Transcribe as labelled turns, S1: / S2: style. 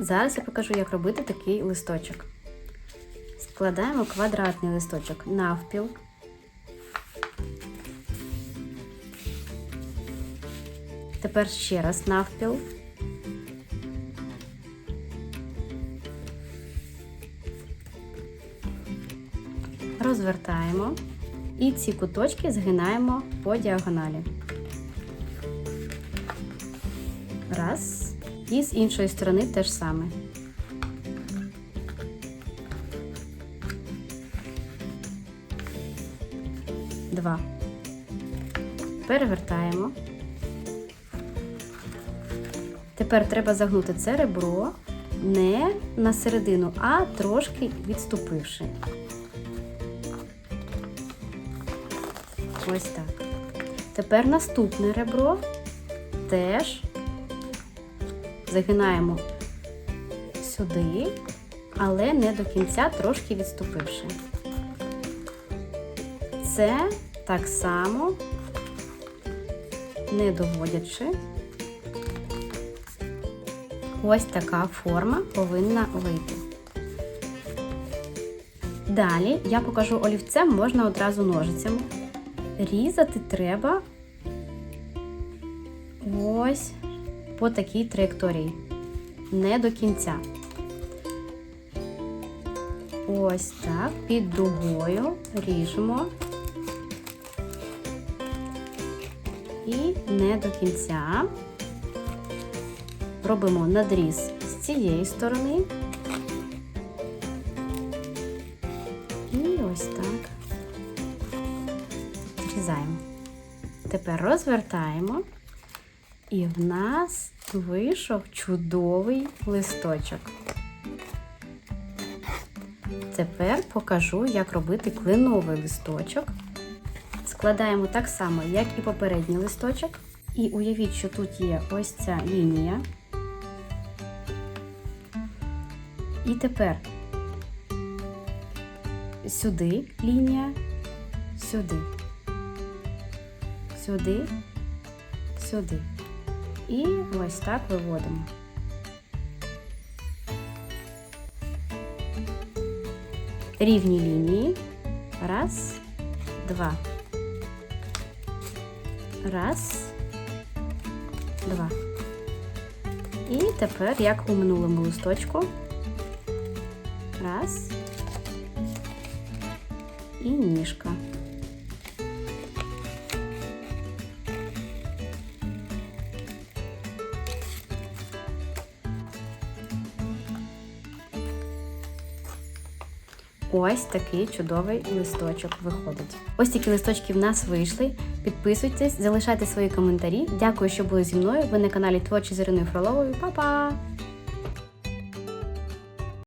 S1: Зараз я покажу, як робити такий листочок. Складаємо квадратний листочок навпіл. Тепер ще раз навпіл. Розвертаємо і ці куточки згинаємо по діагоналі. Раз. І з іншої сторони теж саме. Два. Перевертаємо. Тепер треба загнути це ребро не на середину, а трошки відступивши. Ось так. Тепер наступне ребро теж загинаємо сюди, але не до кінця, трошки відступивши. Це так само, не доводячи. Ось така форма повинна вийти. Далі я покажу олівцем, можна одразу ножицями. Різати треба ось по такій траєкторії, не до кінця. Ось так, під дугою ріжемо і не до кінця. Робимо надріз з цієї сторони. І ось так зрізаємо. Тепер розвертаємо, і в нас вийшов чудовий листочок. Тепер покажу, як робити клиновий листочок. Складаємо так само, як і попередній листочок. І уявіть, що тут є ось ця лінія. І тепер сюди лінія, сюди, сюди, сюди. І ось так виводимо. Рівні лінії. Раз, два. Раз, два. І тепер, як у минулому листочку, раз і ніжка. Ось такий чудовий листочок виходить. Ось такі листочки в нас вийшли. Підписуйтесь, залишайте свої коментарі. Дякую, що були зі мною. Ви на каналі Творчі з Іриною Фроловою. Па-па!